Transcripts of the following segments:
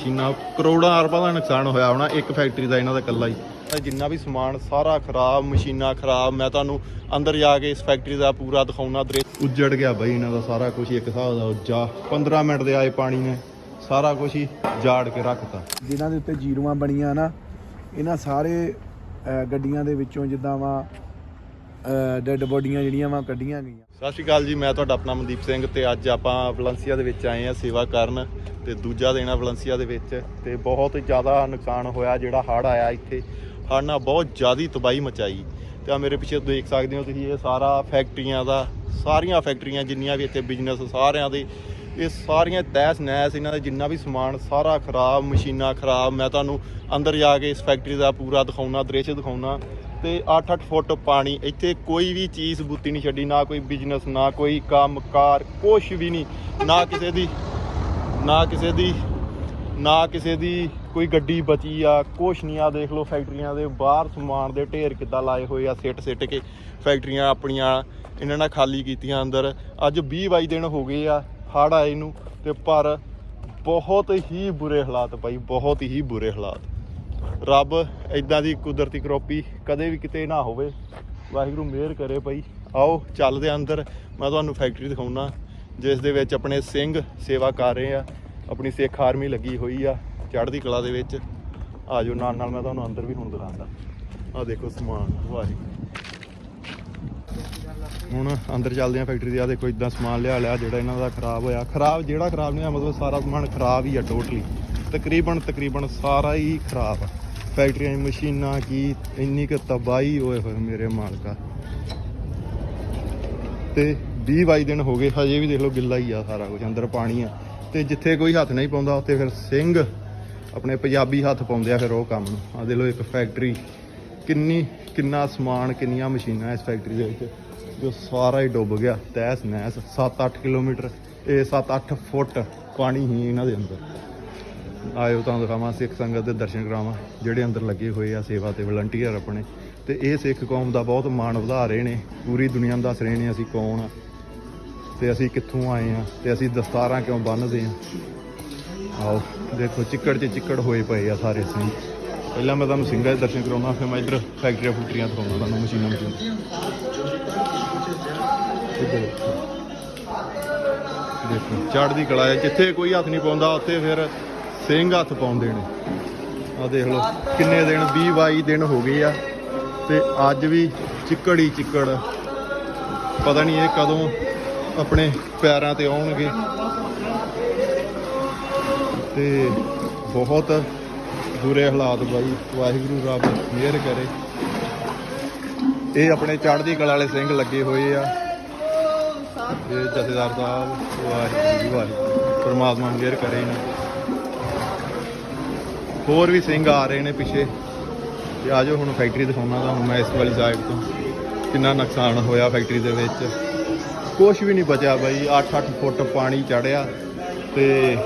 ਮਸ਼ੀਨਾਂ ਕਰੋੜਾਂ ਅਰਬਾਂ ਦਾ ਨੁਕਸਾਨ ਹੋਇਆ ਹੋਣਾ ਇੱਕ ਫੈਕਟਰੀ ਦਾ, ਇਹਨਾਂ ਦਾ ਇਕੱਲਾ ਹੀ। ਜਿੰਨਾ ਵੀ ਸਮਾਨ ਸਾਰਾ ਖਰਾਬ, ਮਸ਼ੀਨਾਂ ਖਰਾਬ, ਮੈਂ ਤੁਹਾਨੂੰ ਅੰਦਰ ਜਾ ਕੇ ਇਸ ਫੈਕਟਰੀ ਦਾ ਪੂਰਾ ਦਿਖਾਉਣਾ। ਦਰੇ ਉੱਜੜ ਗਿਆ ਬਈ, ਇਹਨਾਂ ਦਾ ਸਾਰਾ ਕੁਝ ਇੱਕ ਹਿਸਾਬ ਦਾ ਉੱਜਾ। 15 ਮਿੰਟ ਦੇ ਆਏ ਪਾਣੀ ਨੇ, ਸਾਰਾ ਕੁਝ ਹੀ ਜਾੜ ਕੇ ਰੱਖਤਾ। ਜਿਨ੍ਹਾਂ ਦੇ ਉੱਤੇ ਜੀਰੋਆਂ ਬਣੀਆਂ ਨਾ, ਇਹਨਾਂ ਸਾਰੇ ਗੱਡੀਆਂ ਦੇ ਵਿੱਚੋਂ ਜਿੱਦਾਂ ਵਾ ਡੈੱਡ ਬੋਡੀਆਂ ਜਿਹੜੀਆਂ ਵਾ ਕੱਢੀਆਂ ਗਈਆਂ। ਸਤਿ ਸ਼੍ਰੀ ਅਕਾਲ ਜੀ, ਮੈਂ ਤੁਹਾਡਾ ਆਪਣਾ ਮਨਦੀਪ ਸਿੰਘ ਤੇ ਅੱਜ ਆਪਾਂ ਵਲੰਸੀਆ ਦੇ ਵਿੱਚ ਆਏ ਆ ਸੇਵਾ ਕਰਨ ਤੇ ਦੂਜਾ ਦਿਨ ਆ ਵਲੰਸੀਆ ਦੇ ਵਿੱਚ ਤੇ ਬਹੁਤ ਜ਼ਿਆਦਾ ਨੁਕਸਾਨ ਹੋਇਆ ਜਿਹੜਾ ਹੜ੍ਹ ਆਇਆ ਇੱਥੇ। ਹੜ੍ਹ ਨਾਲ ਬਹੁਤ ਜ਼ਿਆਦੀ ਤਬਾਹੀ ਮਚਾਈ। ਤੇ ਆ ਮੇਰੇ ਪਿੱਛੇ ਦੇਖ ਸਕਦੇ ਹੋ ਤੁਸੀਂ, ਇਹ ਸਾਰਾ ਫੈਕਟਰੀਆਂ ਦਾ, ਸਾਰੀਆਂ ਫੈਕਟਰੀਆਂ ਜਿੰਨੀਆਂ ਵੀ ਇੱਥੇ ਬਿਜ਼ਨਸ ਸਾਰਿਆਂ ਦੇ, ਇਹ ਸਾਰੀਆਂ ਤਹਿਸ ਨਹਿਸ ਇਹਨਾਂ ਦੇ ਜਿੰਨਾ ਵੀ ਸਮਾਨ ਸਾਰਾ ਖਰਾਬ, ਮਸ਼ੀਨਾਂ ਖਰਾਬ, ਮੈਂ ਤੁਹਾਨੂੰ ਅੰਦਰ ਜਾ ਕੇ ਇਸ ਫੈਕਟਰੀ ਦਾ ਪੂਰਾ ਦਿਖਾਉਣਾ, ਦ੍ਰਿਸ਼ ਦਿਖਾਉਣਾ। ਤੇ 8-8 ਫੁੱਟ ਪਾਣੀ, ਇੱਥੇ ਕੋਈ ਵੀ ਚੀਜ਼ ਸਬੂਤੀ ਨਹੀਂ ਛੱਡੀ, ਨਾ ਕੋਈ ਬਿਜ਼ਨਸ ਨਾ ਕੋਈ ਕੰਮਕਾਰ ਕੁਝ ਵੀ ਨਹੀਂ। ਨਾ ਕਿਸੇ ਦੀ, ਨਾ ਕਿਸੇ ਦੀ, ਨਾ ਕਿਸੇ ਦੀ ਕੋਈ ਗੱਡੀ ਬਚੀ ਆ, ਕੁਛ ਨਹੀਂ ਆ। ਦੇਖ ਲਓ ਫੈਕਟਰੀਆਂ ਦੇ ਬਾਹਰ ਸਮਾਨ ਦੇ ਢੇਰ ਕਿੱਦਾਂ ਲਾਏ ਹੋਏ ਆ ਸਿੱਟ ਸਿੱਟ ਕੇ ਫੈਕਟਰੀਆਂ ਆਪਣੀਆਂ ਇਹਨਾਂ ਨਾਲ ਖਾਲੀ ਕੀਤੀਆਂ ਅੰਦਰ। ਅੱਜ 20 22 ਦਿਨ ਹੋ ਗਏ ਆ, ਹੜ੍ਹ ਆਏ ਨੂੰ ਤੇ ਪਰ ਬਹੁਤ ਹੀ ਬੁਰੇ ਹਾਲਾਤ ਭਾਈ ਬਹੁਤ ਹੀ ਬੁਰੇ ਹਾਲਾਤ। ਰੱਬ ਇਦਾਂ ਦੀ ਕੁਦਰਤੀ ਕਰੋਪੀ ਕਦੇ ਵੀ ਕਿਤੇ ਨਾ ਹੋਵੇ। ਵਾਹਿਗੁਰੂ ਮਿਹਰ ਕਰੇ ਭਾਈ। ਆਓ ਚੱਲਦੇ ਆ ਅੰਦਰ। ਮੈਂ ਤੁਹਾਨੂੰ ਫੈਕਟਰੀ ਦਿਖਾਉਣਾ ਜਿਸ ਦੇ ਵਿੱਚ ਆਪਣੇ ਸਿੰਘ ਸੇਵਾ ਕਰ ਰਹੇ ਆ। ਆਪਣੀ ਸਿੱਖ ਆਰਮੀ ਲੱਗੀ ਹੋਈ ਆ ਚੜ੍ਹਦੀ ਕਲਾ ਦੇ ਵਿੱਚ। ਆਜੋ ਨਾਲ ਨਾਲ ਮੈਂ ਤੁਹਾਨੂੰ ਅੰਦਰ ਵੀ ਹੁਣ ਦਿਖਾਉਂਦਾ। ਆ ਦੇਖੋ ਸਮਾਨ, ਵਾਹਿਗੁਰੂ। ਹੁਣ ਅੰਦਰ ਚੱਲਦੇ ਆ ਫੈਕਟਰੀ ਦੇ ਆ ਦੇਖੋ ਇਦਾਂ ਸਮਾਨ ਲਿਆ ਲਿਆ ਜਿਹੜਾ ਇਹਨਾਂ ਦਾ ਖਰਾਬ ਹੋਇਆ। ਖਰਾਬ ਜਿਹੜਾ ਖਰਾਬ ਨਹੀਂ ਆ ਮਤਲਬ ਸਾਰਾ ਸਮਾਨ ਖਰਾਬ ਹੀ ਆ ਟੋਟਲੀ ਤਕਰੀਬਨ ਤਕਰੀਬਨ ਸਾਰਾ ਹੀ ਖਰਾਬ। ਆ ਫੈਕਟਰੀਆਂ ਦੀ ਮਸ਼ੀਨਾਂ ਕੀ, ਇੰਨੀ ਕੁ ਤਬਾਹੀ ਹੋਏ ਹੋਏ ਮੇਰੇ ਮਾਲਕਾ। ਤੇ 20 22 ਦਿਨ ਹੋ ਗਏ, ਹਜੇ ਵੀ ਦੇਖ ਲਓ ਗਿੱਲਾ ਹੀ ਆ ਸਾਰਾ ਕੁਝ ਅੰਦਰ ਪਾਣੀ ਆ। ਤੇ ਜਿੱਥੇ ਕੋਈ ਹੱਥ ਨਹੀਂ ਪਾਉਂਦਾ, ਉੱਥੇ ਫਿਰ ਸਿੰਘ ਆਪਣੇ ਪੰਜਾਬੀ ਹੱਥ ਪਾਉਂਦੇ ਆ ਫਿਰ ਉਹ ਕੰਮ ਨੂੰ। ਆ ਦੇਖ ਲਓ ਇੱਕ ਫੈਕਟਰੀ, ਕਿੰਨੀ, ਕਿੰਨਾ ਸਮਾਨ, ਕਿੰਨੀਆਂ ਮਸ਼ੀਨਾਂ ਇਸ ਫੈਕਟਰੀ ਦੇ ਵਿੱਚ, ਜੋ ਸਾਰਾ ਹੀ ਡੁੱਬ ਗਿਆ ਤਹਿਸ ਨਹਿਸ 7-8 ਕਿਲੋਮੀਟਰ, ਇਹ 7-8 ਫੁੱਟ ਪਾਣੀ ਹੀ ਇਹਨਾਂ ਦੇ ਅੰਦਰ। ਆਇਓ ਤੁਹਾਨੂੰ ਦਿਖਾਵਾਂ, ਸਿੱਖ ਸੰਗਤ ਦੇ ਦਰਸ਼ਨ ਕਰਾਵਾਂ, ਜਿਹੜੇ ਅੰਦਰ ਲੱਗੇ ਹੋਏ ਆ ਸੇਵਾ ਤੇ ਵਲੰਟੀਅਰ ਆਪਣੇ। ਤੇ ਇਹ ਸਿੱਖ ਕੌਮ ਦਾ ਬਹੁਤ ਮਾਣ ਵਧਾ ਰਹੇ ਨੇ, ਪੂਰੀ ਦੁਨੀਆ ਨੂੰ ਦੱਸ ਰਹੇ ਨੇ ਅਸੀਂ ਕੌਣ ਆ। ਤੇ ਅਸੀਂ ਕਿੱਥੋਂ ਆਏ ਆ, ਤੇ ਅਸੀਂ ਦਸਤਾਰਾਂ ਕਿਉਂ ਬੰਨ੍ਹਦੇ ਆ? ਆਓ, ਦੇਖੋ, ਚਿੱਕੜ 'ਚ ਚਿੱਕੜ ਹੋਏ ਪਏ ਆ ਸਾਰੇ ਸਿੰਘ ਪਹਿਲਾਂ ਮੈਂ ਤੁਹਾਨੂੰ ਸਿੰਘਾਂ ਦੇ ਦਰਸ਼ਨ ਕਰਾਉਣਾ, ਫਿਰ ਮੈਂ ਇੱਧਰ ਫੈਕਟਰੀਆਂ ਫੁਕਟਰੀਆਂ ਦਿਖਾਉਣਾ ਤੁਹਾਨੂੰ, ਮਸ਼ੀਨਾਂ ਮਸ਼ੀਨਾਂ। ਦੇਖੋ, ਚੜ੍ਹਦੀ ਕਲਾ ਹੈ, ਜਿੱਥੇ ਕੋਈ ਹੱਥ ਨਹੀਂ ਪਾਉਂਦਾ, ਉੱਥੇ ਫਿਰ ਸਿੰਘ ਹੱਥ ਪਾਉਂਦੇ ਨੇ ਆ ਦੇਖ ਲਓ, ਕਿੰਨੇ ਦਿਨ 20 22 ਦਿਨ ਹੋ ਗਏ ਆ। ਤੇ ਅੱਜ ਵੀ ਚਿੱਕੜ ਹੀ ਚਿੱਕੜ। ਪਤਾ ਨਹੀਂ ਇਹ ਕਦੋਂ ਆਪਣੇ ਪੈਰਾਂ ਤੇ ਆਉਣਗੇ। ਤੇ ਬਹੁਤ ਬੁਰੇ ਹਾਲਾਤ ਬਾਈ। ਵਾਹਿਗੁਰੂ ਰੱਬ ਮਿਹਰ ਕਰੇ। ਇਹ ਆਪਣੇ ਚੜ੍ਹਦੀ ਕਲਾ ਵਾਲੇ ਸਿੰਘ ਲੱਗੇ ਹੋਏ ਆ। ਇਹ ਜਥੇਦਾਰ ਸਾਹਿਬ, ਵਾਹਿਗੁਰੂ ਵਾਹਿਗੁਰੂ। ਪਰਮਾਤਮਾ ਮਿਹਰ ਕਰੇ ਇਹਨਾਂ। ਹੋਰ ਵੀ ਸਿੰਘ ਆ ਰਹੇ ਨੇ ਪਿੱਛੇ। ਤੇ ਆਜੋ ਹੁਣ ਫੈਕਟਰੀ ਦਿਖਾਉਣਾ ਹੁਣ ਮੈਂ ਇਸ ਵਾਲੀ ਸਾਈਡ ਤੋਂ। ਕਿੰਨਾ ਨੁਕਸਾਨ ਹੋਇਆ ਫੈਕਟਰੀ ਦੇ ਵਿੱਚ। ਕੁਝ ਵੀ ਨਹੀਂ ਬਚਿਆ ਬਾਈ। 8-8 ਫੁੱਟ ਪਾਣੀ ਚੜਿਆ। ਤੇ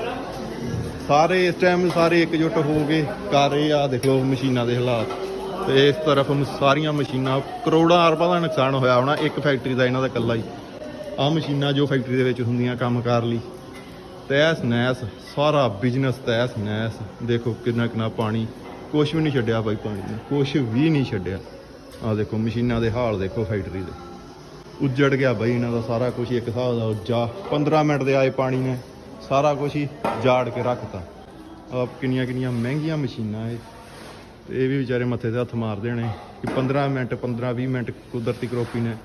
ਸਾਰੇ ਇਸ ਟਾਈਮ ਸਾਰੇ ਇਕਜੁੱਟ ਹੋ ਕੇ ਕਰ ਰਹੇ ਆ ਦੇਖ ਲਓ ਮਸ਼ੀਨਾਂ ਦੇ ਹਾਲਾਤ। ਤੇ ਇਸ ਤਰਫ ਮ- ਸਾਰੀਆਂ ਮਸ਼ੀਨਾਂ। ਕਰੋੜਾਂ ਅਰਬਾਂ ਦਾ ਨੁਕਸਾਨ ਹੋਇਆ ਹੋਣਾ ਇੱਕ ਫੈਕਟਰੀ ਦਾ, ਇਹਨਾਂ ਦਾ ਇਕੱਲਾ ਹੀ। ਆਹ ਮਸ਼ੀਨਾਂ ਜੋ ਫੈਕਟਰੀ ਦੇ ਵਿੱਚ ਹੁੰਦੀਆਂ ਕੰਮ ਕਰ ਲਈ। ਤੈਸ ਨੈਸ, ਸਾਰਾ ਬਿਜ਼ਨਸ ਤੈਸ ਨੈਸ। ਦੇਖੋ ਕਿੰਨਾ ਕਿੰਨਾ ਪਾਣੀ, ਕੁਛ ਵੀ ਨਹੀਂ ਛੱਡਿਆ ਬਾਈ ਪਾਣੀ ਨੇ, ਕੁਛ ਵੀ ਨਹੀਂ ਛੱਡਿਆ। ਆਹ ਦੇਖੋ ਮਸ਼ੀਨਾਂ ਦੇ ਹਾਲ ਦੇਖੋ ਫੈਕਟਰੀ ਦੇ। ਉੱਜੜ ਗਿਆ ਬਾਈ ਇਹਨਾਂ ਦਾ ਸਾਰਾ ਕੁਝ ਇੱਕ ਹਿਸਾਬ ਦਾ ਉੱਜਾ। 15 ਮਿੰਟ ਦੇ ਆਏ ਪਾਣੀ ਨੇ, ਸਾਰਾ ਕੁਝ ਹੀ ਜਾੜ ਕੇ ਰੱਖਤਾ। ਆ ਕਿੰਨੀਆਂ ਕਿੰਨੀਆਂ ਮਹਿੰਗੀਆਂ ਮਸ਼ੀਨਾਂ ਇਹ। ਤੇ ਇਹ ਵੀ ਵਿਚਾਰੇ ਮੱਥੇ ਤੇ ਹੱਥ ਮਾਰਦੇ ਨੇ ਕਿ 15 ਮਿੰਟ 15 20 ਮਿੰਟ ਕੁਦਰਤੀ ਕਰੋਪੀ ਨੇ।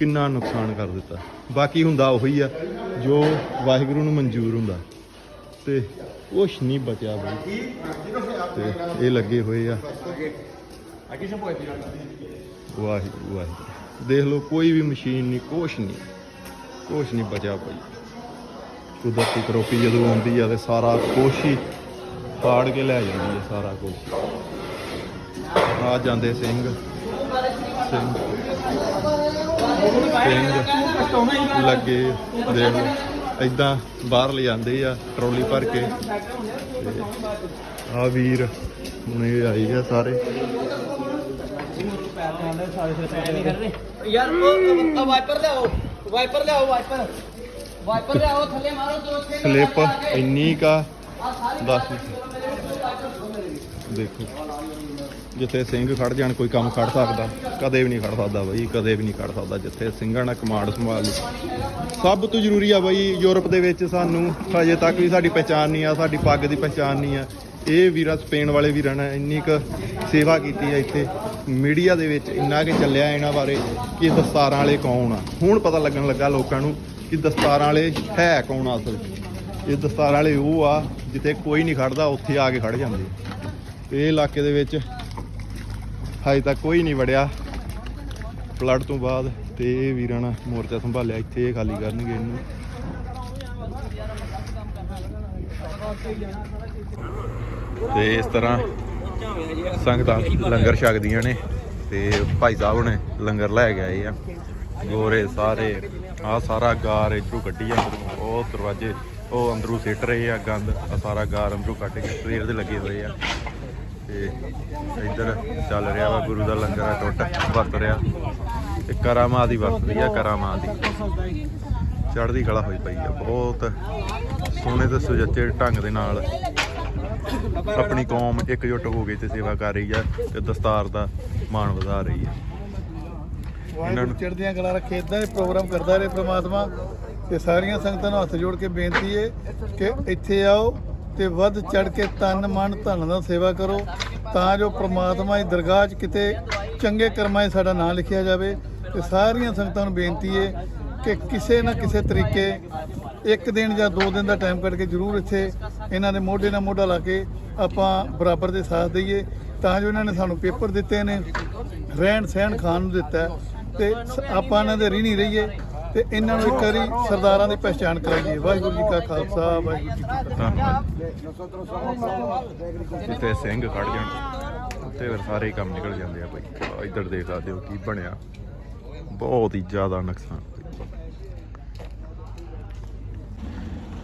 ਕਿੰਨਾ ਨੁਕਸਾਨ ਕਰ ਦਿੱਤਾ। ਬਾਕੀ ਹੁੰਦਾ ਉਹੀ ਆ, ਜੋ ਵਾਹਿਗੁਰੂ ਨੂੰ ਮਨਜ਼ੂਰ ਹੁੰਦਾ। ਤੇ ਕੁਛ ਨਹੀਂ ਬਚਿਆ ਬਈ। ਤੇ ਇਹ ਲੱਗੇ ਹੋਏ ਆ। ਵਾਹਿਗੁਰੂ ਵਾਹਿਗੁਰੂ। ਦੇਖ ਲਓ, ਕੋਈ ਵੀ ਮਸ਼ੀਨ ਨਹੀਂ ਕੁਛ ਨਹੀਂ ਕੁਛ ਨਹੀਂ ਬਚਿਆ ਭਾਈ ਕੁਦਰਤੀ ਕਰੋਪੀ ਜਦੋਂ ਆਉਂਦੀ ਆ ਤੇ ਸਾਰਾ ਕੁਛ ਹੀ ਪਾੜ ਕੇ ਲੈ ਜਾਂਦੀ ਹੈ ਸਾਰਾ ਕੁਛ ਆ ਜਾਂਦੇ ਸਿੰਘ। ਸਿੰਘ। ਸਿੰਘ ਲੱਗੇ ਦੇਖ ਇਦਾਂ ਬਾਹਰ ਲੈ ਜਾਂਦੇ ਆ ਟਰੋਲੀ ਭਰ ਕੇ। ਆ ਵੀਰ ਹੁਣ ਆਈ ਆ ਸਾਰੇ। ਯਾਰ ਉਹ ਵਾਈਪਰ ਲਿਆਓ ਵਾਈਪਰ ਲਿਆਓ ਵਾਈਪਰ। ਵਾਈਪਰ ਲਿਆਓ ਥੱਲੇ ਮਾਰੋ ਦੋ ਛੇ ਸਲਿੱਪ ਇੰਨੀ ਕਾ ਆ। ਸਾਰੀ ਦੱਸ ਬਾਤ ਦੇਖੋ। ਜਿੱਥੇ ਸਿੰਘ ਖੜ ਜਾਣ, ਕੋਈ ਕੰਮ ਖੜ ਸਕਦਾ। ਕਦੇ ਵੀ ਨਹੀਂ ਖੜ ਸਕਦਾ ਬਈ, ਕਦੇ ਵੀ ਨਹੀਂ ਖੜ ਸਕਦਾ ਜਿੱਥੇ ਸਿੰਘਾਂ ਨਾਲ ਕਮਾਂਡ ਸੰਭਾਲ ਲਈ। ਸਭ ਤੋਂ ਜ਼ਰੂਰੀ ਆ ਬਈ, ਯੂਰਪ ਦੇ ਵਿੱਚ ਸਾਨੂੰ ਹਜੇ ਤੱਕ ਵੀ ਸਾਡੀ ਪਛਾਣ ਨਹੀਂ ਆ, ਸਾਡੀ ਪੱਗ ਦੀ ਪਛਾਣ ਨਹੀਂ ਆ। ਇਹ ਵੀਰਾਂ, ਸਪੇਨ ਵਾਲੇ ਵੀਰਾਂ ਨੇ ਇੰਨੀ ਕੁ ਸੇਵਾ ਕੀਤੀ ਹੈ ਇੱਥੇ। ਮੀਡੀਆ ਦੇ ਵਿੱਚ ਇੰਨਾ ਕਿ ਚੱਲਿਆ ਇਹਨਾਂ ਬਾਰੇ ਕਿ ਦਸਤਾਰਾਂ ਵਾਲੇ ਕੌਣ ਆ। ਹੁਣ ਪਤਾ ਲੱਗਣ ਲੱਗਾ ਲੋਕਾਂ ਨੂੰ ਕਿ ਦਸਤਾਰਾਂ ਵਾਲੇ ਹੈ ਕੌਣ ਆ ਅਸਲ ਇਹ ਦਸਤਾਰਾਂ ਵਾਲੇ ਉਹ ਆ, ਜਿੱਥੇ ਕੋਈ ਨਹੀਂ ਖੜਦਾ, ਉੱਥੇ ਆ ਕੇ ਖੜ ਜਾਂਦੇ ਇਹ ਇਲਾਕੇ ਦੇ ਵਿੱਚ ਹਜੇ ਤੱਕ ਕੋਈ ਨਹੀਂ ਵੜਿਆ। ਫਲੱਡ ਤੋਂ ਬਾਅਦ ਤੇ ਇਹ ਵੀਰਾਂ ਨੇ ਮੋਰਚਾ ਸੰਭਾਲਿਆ, ਇੱਥੇ ਇਹ ਖਾਲੀ ਕਰਨਗੇ ਇਹਨੂੰ। ਤੇ ਇਸ ਤਰ੍ਹਾਂ ਸੰਗਤਾਂ ਲੰਗਰ ਛਕਦੀਆਂ ਨੇ ਤੇ ਭਾਈ ਸਾਹਿਬ ਨੇ ਲੰਗਰ ਲੈ ਕੇ ਆਏ ਆ। ਗੋਰੇ ਸਾਰੇ ਆ ਸਾਰਾ ਗਾਰ ਇਧਰੋਂ ਕੱਢੀ ਜਾਂਦੇ ਉਹ ਦਰਵਾਜ਼ੇ, ਉਹ ਅੰਦਰੋਂ ਸਿੱਟ ਰਹੇ ਆ ਗੰਦ ਆ ਸਾਰਾ ਗਾਰ ਅੰਦਰੋਂ ਕੱਟ ਕੇ ਸਵੇਰ ਦੇ ਲੱਗੇ ਹੋਏ ਆ। ਤੇ ਇੱਧਰ ਚੱਲ ਰਿਹਾ ਵਾ ਗੁਰੂ ਦਾ ਲੰਗਰ, ਆ ਟੁੱਟ ਵਰਤ ਰਿਹਾ। ਤੇ ਕਰਾਮਾਂ ਦੀ ਵਰਤ ਵਰਤਦੀ ਆ ਕਰਾਮਾਂ ਦੀ। ਚੜ੍ਹਦੀ ਕਲਾ ਹੋਈ ਪਈ ਆ, ਬਹੁਤ ਸੋਹਣੇ ਤੇ ਸੁਜੱਜੇ ਢੰਗ ਦੇ ਨਾਲ ਆਪਣੀ ਕੌਮ ਇਕਜੁੱਟ ਹੋ ਗਈ ਤੇ ਸੇਵਾ ਕਰ ਰਹੀ ਆ ਤੇ ਦਸਤਾਰ ਦਾ ਮਾਣ ਵਧਾ ਰਹੀ ਆ। ਇਹਨਾਂ ਨੂੰ ਚੜ੍ਹਦੀਆਂ ਕਲਾ ਰੱਖੇ ਇਦਾਂ ਦੇ ਪ੍ਰੋਗਰਾਮ ਕਰਦਾ ਰਹੇ ਪ੍ਰਮਾਤਮਾ ਤੇ ਸਾਰੀਆਂ ਸੰਗਤਾਂ ਨੂੰ ਹੱਥ ਜੋੜ ਕੇ ਬੇਨਤੀ ਹੈ ਕਿ ਇੱਥੇ ਆਓ ਤੇ ਵੱਧ ਚੜ ਕੇ ਤਨ ਮਨ ਧਨ ਦਾ ਸੇਵਾ ਕਰੋ, ਤਾਂ ਜੋ ਪ੍ਰਮਾਤਮਾ ਦੀ ਦਰਗਾਹ 'ਚ ਕਿਤੇ ਚੰਗੇ ਕਰਮਾਂ 'ਚ ਸਾਡਾ ਨਾਮ ਲਿਖਿਆ ਜਾਵੇ। ਤੇ ਸਾਰੀਆਂ ਸੰਗਤਾਂ ਨੂੰ ਬੇਨਤੀ ਹੈ ਕਿ ਕਿਸੇ ਨਾ ਕਿਸੇ ਤਰੀਕੇ ਇੱਕ ਦਿਨ ਜਾਂ ਦੋ ਦਿਨ ਦਾ ਟਾਈਮ ਕੱਢ ਕੇ ਜ਼ਰੂਰ ਇੱਥੇ ਇਹਨਾਂ ਦੇ ਮੋਢੇ ਨਾਲ ਮੋਢਾ ਲਾ ਕੇ ਆਪਾਂ ਬਰਾਬਰ ਦੇ ਸਾਥ ਦਈਏ, ਤਾਂ ਜੋ ਇਹਨਾਂ ਨੇ ਸਾਨੂੰ ਪੇਪਰ ਦਿੱਤੇ ਨੇ, ਰਹਿਣ ਸਹਿਣ ਖਾਣ ਨੂੰ ਦਿੱਤਾ। ਹੈ ਤੇ ਸ- ਆਪਾਂ ਇਹਨਾਂ ਦੇ ਰੀਣੀ ਰਹੀਏ। ਤੇ ਇਹਨਾਂ ਨੂੰ ਇੱਕ ਵਾਰੀ ਸਰਦਾਰਾਂ ਦੀ ਪਛਾਣ ਕਰਾਈਏ ਵਾਹਿਗੁਰੂ ਜੀ ਕਾ ਖਾਲਸਾ ਵਾਹਿਗੁਰੂ ਜੀ ਕੀ ਫਤਿਹ। ਧੰਨਵਾਦ। ਜਿੱਥੇ ਸਿੰਘ ਖੜ ਜਾਣ ਉੱਥੇ ਫਿਰ ਸਾਰੇ ਹੀ ਕੰਮ ਨਿਕਲ ਜਾਂਦੇ ਆ ਭਾਈ ਇੱਧਰ ਦੇਖ ਸਕਦੇ ਹੋ ਕੀ ਬਣਿਆ। ਬਹੁਤ ਹੀ ਜ਼ਿਆਦਾ ਨੁਕਸਾਨ।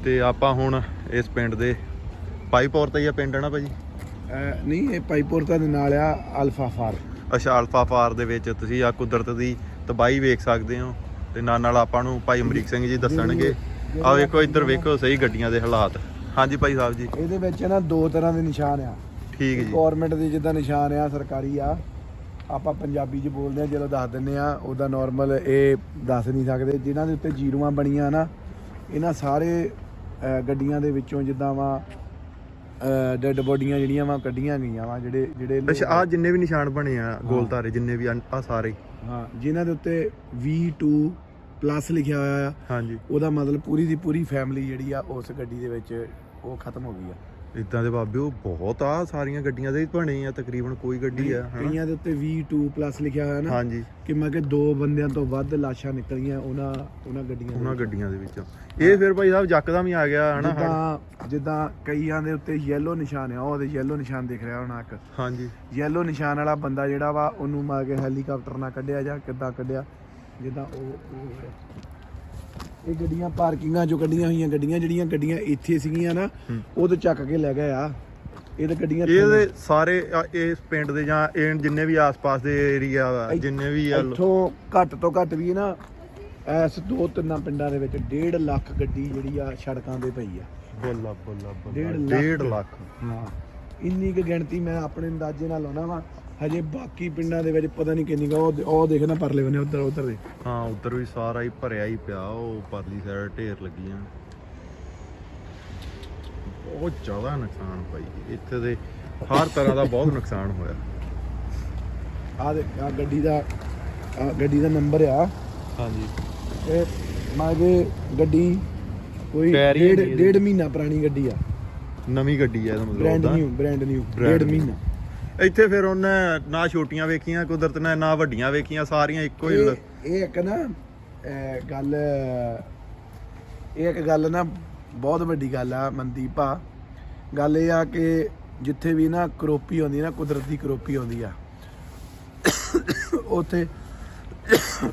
ਤੇ ਆਪਾਂ ਹੁਣ ਇਸ ਪਿੰਡ ਦੇ ਪਾਈਪੌਰ ਤੇ ਹੀ ਆ ਪਿੰਡ ਹੈ ਨਾ ਭਾਜੀ ਨਹੀਂ ਇਹ ਪਾਈਪੁਰਤਾ ਦੇ ਨਾਲ ਆ ਅਲਫਾ ਫਾਰ। ਅੱਛਾ ਅਲਫਾ ਫਾਰ ਦੇ ਵਿੱਚ ਤੁਸੀਂ ਆ ਕੁਦਰਤ ਦੀ ਤਬਾਹੀ ਵੇਖ ਸਕਦੇ ਹੋ। ਤੇ ਨਾਲ ਨਾਲ ਆਪਾਂ ਨੂੰ ਭਾਈ ਅਮਰੀਕ ਸਿੰਘ ਜੀ ਦੱਸਣਗੇ। ਆ ਵੇਖੋ ਇੱਧਰ ਵੇਖੋ ਸਹੀ ਗੱਡੀਆਂ ਦੇ ਹਾਲਾਤ। ਹਾਂਜੀ ਭਾਈ ਸਾਹਿਬ ਜੀ। ਇਹਦੇ ਵਿੱਚ ਨਾ ਦੋ ਤਰ੍ਹਾਂ ਦੇ ਨਿਸ਼ਾਨ ਆ। ਠੀਕ ਜੀ। ਗਵਰਨਮੈਂਟ ਦੇ ਜਿੱਦਾਂ ਨਿਸ਼ਾਨ ਆ ਸਰਕਾਰੀ ਆ। ਆਪਾਂ ਪੰਜਾਬੀ 'ਚ ਬੋਲਦੇ ਆ ਜਦੋਂ ਦੱਸ ਦਿੰਨੇ ਆ ਉਹਦਾ ਨਾਰਮਲ ਇਹ ਦੱਸ ਨਹੀਂ ਸਕਦੇ। ਜਿਨ੍ਹਾਂ ਦੇ ਉੱਤੇ ਜੀਰੋਆਂ ਬਣੀਆਂ ਨਾ ਇਹਨਾਂ ਸਾਰੇ ਗੱਡੀਆਂ ਦੇ ਵਿੱਚੋਂ ਜਿੱਦਾਂ ਵਾ ਡੈੱਡ ਬੋਡੀਆਂ ਜਿਹੜੀਆਂ ਵਾ ਕੱਢੀਆਂ ਗਈਆਂ ਵਾ ਜਿਹੜੇ ਜਿਹੜੇ ਅੱਛਾ ਆ ਜਿੰਨੇ ਵੀ ਨਿਸ਼ਾਨ ਬਣੇ ਆ ਗੋਲ ਤਾਰੇ ਜਿੰਨੇ ਵੀ ਆ ਸਾਰੇ। ਹਾਂ ਜਿਨ੍ਹਾਂ ਦੇ ਉੱਤੇ V2 ਪਲੱਸ ਲਿਖਿਆ ਹੋਇਆ ਆ। ਹਾਂਜੀ। ਉਹਦਾ ਮਤਲਬ ਪੂਰੀ ਦੀ ਪੂਰੀ ਫੈਮਿਲੀ ਜਿਹੜੀ ਆ ਉਸ ਗੱਡੀ ਦੇ ਵਿੱਚ ਉਹ ਖਤਮ ਹੋ ਗਈ ਆ। ਇਦਾਂ ਦੇ ਬਾਬੇ ਉਹ ਬਹੁਤ ਆ ਸਾਰੀਆਂ ਗੱਡੀਆਂ ਦੇ ਬਣੇ ਆ ਤਕਰੀਬਨ ਕੋਈ ਗੱਡੀ ਆ? ਕਈਆਂ ਦੇ ਉੱਤੇ V2 ਪਲੱਸ ਲਿਖਿਆ ਹੋਇਆ ਨਾ। ਹਾਂਜੀ। ਕਿ ਮੈਂ ਕਿ ਦੋ ਬੰਦਿਆਂ ਤੋਂ ਵੱਧ ਲਾਸ਼ਾਂ ਨਿਕਲੀਆਂ ਉਹਨਾਂ ਉਹਨਾਂ ਗੱਡੀਆਂ ਦੇ ਉਹਨਾਂ ਵਿੱਚੋਂ। ਗੱਡੀਆਂ ਦੇ ਵਿੱਚੋਂ। ਇਹ ਫਿਰ ਭਾਈ ਸਾਹਿਬ ਯਕਦਮ ਹੀ ਆ ਗਿਆ ਹਨਾ? ਹੜ੍ਹ। ਜਿੱਦਾਂ ਜਿੱਦਾਂ ਕਈਆਂ ਦੇ ਉੱਤੇ ਯੈਲੋ ਨਿਸ਼ਾਨ ਆ ਉਹਦੇ ਯੈਲੋ ਨਿਸ਼ਾਨ ਦਿਖ ਰਿਹਾ ਹੋਣਾ ਇੱਕ। ਹਾਂਜੀ। ਯੈਲੋ ਨਿਸ਼ਾਨ ਵਾਲਾ ਬੰਦਾ ਜਿਹੜਾ ਵਾ ਉਹਨੂੰ ਮਾਰ ਕੇ ਹੈਲੀਕਾਪਟਰ ਨਾਲ ਕੱਢਿਆ ਜਾਂ ਕਿੱਦਾਂ ਕੱਢਿਆ ਜਿੱਦਾਂ ਉਹ। ਇਹ ਗੱਡੀਆਂ ਪਾਰਕਿੰਗਾਂ ਚੋਂ ਕੱਢੀਆਂ ਹੋਈਆਂ ਗੱਡੀਆਂ ਜਿਹੜੀਆਂ ਗੱਡੀਆਂ ਇੱਥੇ ਸੀਗੀਆਂ ਨਾ। ਉਹ ਤੋਂ ਚੱਕ ਕੇ ਲੈ ਗਏ ਆ ਇਹ ਤਾਂ ਗੱਡੀਆਂ ਇਹਦੇ ਸਾਰੇ ਇਸ ਪਿੰਡ ਦੇ ਜਾਂ ਇਹ ਜਿੰਨੇ ਵੀ ਆਸ-ਪਾਸ ਦੇ ਏਰੀਆ ਵਾ ਜਿੰਨੇ ਵੀ ਆ ਲੋ- ਇੱਥੋਂ ਘੱਟ ਤੋਂ ਘੱਟ ਵੀ ਨਾ ਐਸ ਦੋ ਤਿੰਨਾਂ ਪਿੰਡਾਂ ਦੇ ਵਿੱਚ 1.5 ਲੱਖ ਗੱਡੀ ਜਿਹੜੀ ਆ ਸੜਕਾਂ ਤੇ ਪਈ ਆ ਬੱਲਾ ਬੱਲਾ ਡੇਢ ਬੱਲਾ ਲੱਖ। 1.5 ਲੱਖ ਹਾਂ ਇੰਨੀ ਕੁ ਗਿਣਤੀ ਮੈਂ ਆਪਣੇ ਅੰਦਾਜ਼ੇ ਨਾਲ ਲਾਉਣਾ ਵਾ ਹਜੇ ਬਾਕੀ ਪਿੰਡਾਂ ਦੇ ਵਿੱਚ ਪਤਾ ਨਹੀਂ ਕਿੰਨੀ ਕੁ ਉਹ ਉਹ ਦੇਖ ਨਾ ਪਰਲੇ ਬੰਨੇ ਉਧਰ ਉਧਰ ਦੇ। ਹਾਂ ਉਧਰ ਵੀ ਸਾਰਾ ਹੀ ਭਰਿਆ ਹੀ ਪਿਆ ਉਹ ਪਰਲੀ ਸਾਈਡ ਢੇਰ ਲੱਗੀਆਂ। ਬਹੁਤ ਜ਼ਿਆਦਾ ਨੁਕਸਾਨ ਭਾਈ ਇੱਥੇ ਦੇ ਹਰ ਤਰ੍ਹਾਂ ਦਾ ਬਹੁਤ ਨੁਕਸਾਨ ਹੋਇਆ। ਆ ਦੇ ਆ ਗੱਡੀ ਦਾ ਆ ਗੱਡੀ ਦਾ ਨੰਬਰ ਆ। ਹਾਂਜੀ। ਇਹ ਮਾਗੇ ਗੱਡੀ ਕੋਈ ਟਾਇਰ ਹੀ ਡੇਢ ਨਹੀਂ ਇਹਦੇ। ਡੇਢ ਮਹੀਨਾ ਪੁਰਾਣੀ ਗੱਡੀ ਆ। ਨਵੀਂ ਗੱਡੀ ਹੈ ਇਹਦਾ ਮਤਲਬ ਬ੍ਰਾਂਡ ਉਹਦਾ। ਨਿਊ ਬ੍ਰਾਂਡ ਨਿਊ Brand ਡੇਢ new। ਮਹੀਨਾ। ਇੱਥੇ ਫਿਰ ਉਹਨੇ ਨਾ ਛੋਟੀਆਂ ਵੇਖੀਆਂ ਕੁਦਰਤ ਨੇ ਨਾ ਵੱਡੀਆਂ ਵੇਖੀਆਂ ਸਾਰੀਆਂ ਇੱਕੋ ਹੀ ਇਹ ਇੱਕ ਨਾ ਅਹ, ਗੱਲ ਇਹ ਇੱਕ ਗੱਲ ਨਾ ਬਹੁਤ ਵੱਡੀ ਗੱਲ ਆ ਮਨਦੀਪ ਆ। ਗੱਲ ਇਹ ਆ ਕਿ ਜਿੱਥੇ ਵੀ ਨਾ ਕਰੋਪੀ ਆਉਂਦੀ ਨਾ ਕੁਦਰਤੀ ਕਰੋਪੀ ਆਉਂਦੀ ਆ ਉੱਥੇ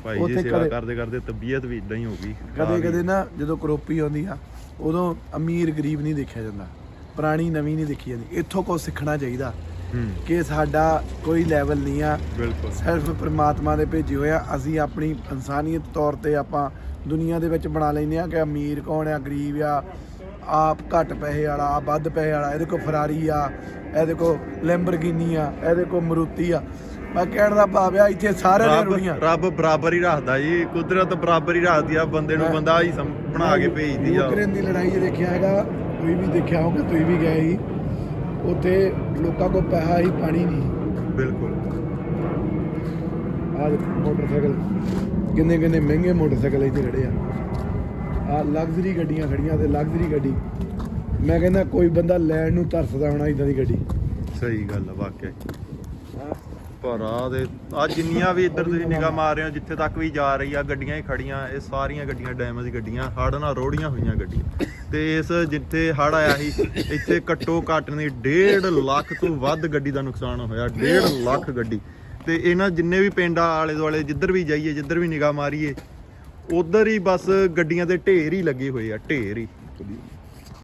ਭਾਈ ਜੀ ਉੱਥੇ ਸੇਵਾ ਕਦੇ- ਕਰਦੇ ਕਰਦੇ ਤਬੀਅਤ ਵੀ ਇਦਾਂ ਹੀ ਹੋ ਗਈ। ਕਦੇ ਕਦੇ ਨਾ ਜਦੋਂ ਕਰੋਪੀ ਆਉਂਦੀ ਆ ਉਦੋਂ ਅਮੀਰ ਗਰੀਬ ਨਹੀਂ ਦੇਖਿਆ ਜਾਂਦਾ ਪੁਰਾਣੀ ਨਵੀਂ ਨਹੀਂ ਦੇਖੀ ਜਾਂਦੀ। ਇੱਥੋਂ ਕੁਝ ਸਿੱਖਣਾ ਚਾਹੀਦਾ। ਕਿ ਸਾਡਾ ਕੋਈ ਲੈਵਲ ਨਹੀਂ ਆ। ਬਿਲਕੁਲ। ਸਿਰਫ ਪ੍ਰਮਾਤਮਾ ਦੇ ਭੇਜੇ ਹੋਏ ਆ। ਅਸੀਂ ਆਪਣੀ ਇਨਸਾਨੀਅਤ ਤੌਰ ਤੇ ਆਪਾਂ ਦੁਨੀਆ ਦੇ ਵਿੱਚ ਬਣਾ ਲੈਂਦੇ ਆ ਕਿ ਅਮੀਰ ਕੌਣ ਆ ਗਰੀਬ ਆ ਆਪ ਘੱਟ ਪੈਸੇ ਵਾਲਾ ਆ ਵੱਧ ਪੈਸੇ ਵਾਲਾ ਇਹਦੇ ਕੋਲ ਫਰਾਰੀ ਆ ਇਹਦੇ ਕੋਲ ਲੈਂਬਰਗਿਨੀ ਆ ਇਹਦੇ ਕੋਲ ਮਰੂਤੀ ਆ। ਮੈਂ ਕਹਿਣ ਦਾ ਭਾਵ ਆ ਇੱਥੇ ਸਾਰੇ ਨੇ ਰੁੜੀਆਂ। ਰੱਬ ਬਰਾਬਰ ਹੀ ਰੱਖਦਾ ਜੀ। ਕੁਦਰਤ ਬਰਾਬਰ ਹੀ ਰੱਖਦੀ ਆ ਬੰਦੇ ਨੂੰ ਬੰਦਾ ਹੀ ਬਣਾ ਕੇ ਭੇਜਦੀ ਆ। ਯੂਕਰੇਨ ਦੀ ਲੜਾਈ ਦੇਖਿਆ ਹੈਗਾ ਤੁਸੀਂ ਵੀ ਦੇਖਿਆ ਹੋਗਾ ਤੁਸੀਂ ਵੀ ਗਏ ਸੀ। ਉੱਥੇ ਲੋਕਾਂ ਕੋਲ ਪੈਸਾ ਹੀ ਪਾਣੀ ਨਹੀਂ। ਬਿਲਕੁਲ। ਆਹ ਦੇਖੋ ਮੋਟਰਸਾਈਕਲ। ਕਿੰਨੇ ਕਿੰਨੇ ਮਹਿੰਗੇ ਮੋਟਰਸਾਈਕਲ ਇੱਥੇ ਖੜੇ ਆ। ਆ ਲਗਜ਼ਰੀ ਗੱਡੀਆਂ ਖੜੀਆਂ ਤੇ ਲਗਜ਼ਰੀ ਗੱਡੀ। ਮੈਂ ਕਹਿੰਦਾ ਕੋਈ ਬੰਦਾ ਲੈਣ ਨੂੰ ਤਰਸਦਾ ਹੋਣਾ ਇਦਾਂ ਦੀ ਗੱਡੀ। ਸਹੀ ਗੱਲ ਆ ਵਾਕਿਆ ਪਰ ਆ ਦੇ। ਆ ਜਿੰਨੀਆਂ ਵੀ ਇੱਧਰ ਤੁਸੀਂ ਨਿਗਾਹ ਮਾਰ ਰਹੇ ਹੋ, ਜਿੱਥੇ ਤੱਕ ਵੀ ਜਾ ਰਹੀ ਆ, ਗੱਡੀਆਂ ਹੀ ਖੜੀਆਂ। ਇਹ ਸਾਰੀਆਂ ਗੱਡੀਆਂ ਡੈਮੇਜ ਗੱਡੀਆਂ, ਹੜ੍ਹ ਨਾਲ ਰੋੜੀਆਂ ਹੋਈਆਂ ਗੱਡੀਆਂ। ਤੇ ਇਸ ਜਿੱਥੇ ਹੜ੍ਹ ਆਇਆ ਸੀ, ਇੱਥੇ ਘੱਟੋ ਘੱਟ ਨਹੀਂ 1.5 ਲੱਖ ਤੋਂ ਵੱਧ ਗੱਡੀ ਦਾ ਨੁਕਸਾਨ ਹੋਇਆ। 1.5 ਲੱਖ ਗੱਡੀ। ਤੇ ਇਹਨਾਂ ਜਿੰਨੇ ਵੀ ਪਿੰਡ ਆਲੇ ਦੁਆਲੇ, ਜਿੱਧਰ ਵੀ ਜਾਈਏ, ਜਿੱਧਰ ਵੀ ਨਿਗਾਹ ਮਾਰੀਏ, ਉਧਰ ਹੀ ਬਸ ਗੱਡੀਆਂ ਦੇ ਢੇਰ ਹੀ ਲੱਗੇ ਹੋਏ ਆ, ਢੇਰ ਹੀ।